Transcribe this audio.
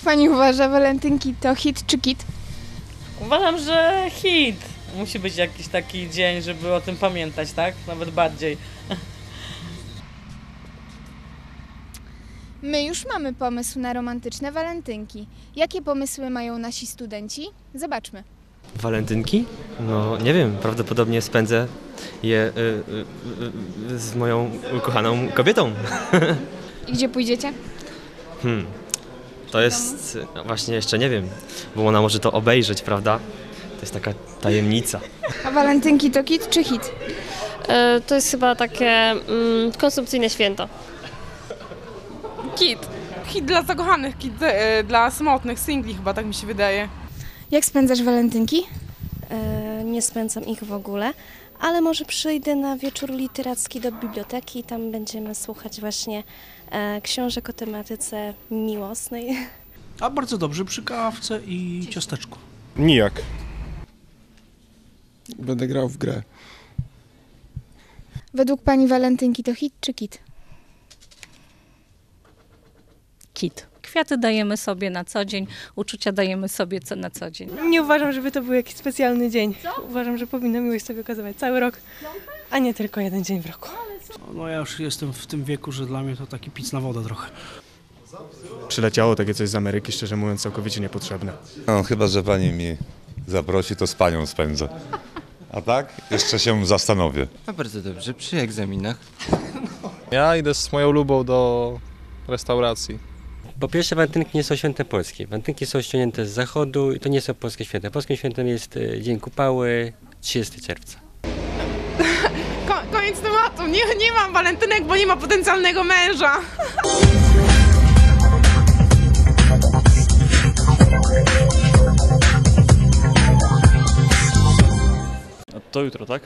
pani uważa, walentynki to hit czy kit? Uważam, że hit. Musi być jakiś taki dzień, żeby o tym pamiętać, tak? Nawet bardziej. My już mamy pomysł na romantyczne walentynki. Jakie pomysły mają nasi studenci? Zobaczmy. Walentynki? No nie wiem, prawdopodobnie spędzę je y, y, y, z moją ukochaną kobietą. I gdzie pójdziecie? Hmm. To jest no właśnie jeszcze nie wiem, bo ona może to obejrzeć, prawda? To jest taka tajemnica. A walentynki to kit czy hit? E, To jest chyba takie mm, konsumpcyjne święto. Kit. Hit dla zakochanych, kit e, dla samotnych, singli chyba, tak mi się wydaje. Jak spędzasz walentynki? E, nie spędzam ich w ogóle, ale może przyjdę na wieczór literacki do biblioteki i tam będziemy słuchać właśnie e, książek o tematyce miłosnej. A bardzo dobrze przy kawce i ciasteczku. Nijak. Będę grał w grę. Według pani walentynki to hit czy kit? kit. Kwiaty dajemy sobie na co dzień, uczucia dajemy sobie co na co dzień. Nie uważam, żeby to był jakiś specjalny dzień. Uważam, że powinna miłość sobie okazywać cały rok, a nie tylko jeden dzień w roku. No ja już jestem w tym wieku, że dla mnie to taki pic na wodę trochę. Przyleciało takie coś z Ameryki, szczerze mówiąc, całkowicie niepotrzebne. No, chyba, że pani mi zaprosi, to z panią spędzę. A tak? Jeszcze się zastanowię. A bardzo dobrze, przy egzaminach. Ja idę z moją lubą do restauracji. Po pierwsze, walentynki nie są świętem polskie. Walentynki są ściągnięte z zachodu i to nie są polskie święta. Polskim świętem jest e, Dzień Kupały, 30 czerwca. Ko- koniec tematu. Nie, nie mam walentynek, bo nie ma potencjalnego męża. To jutro, tak?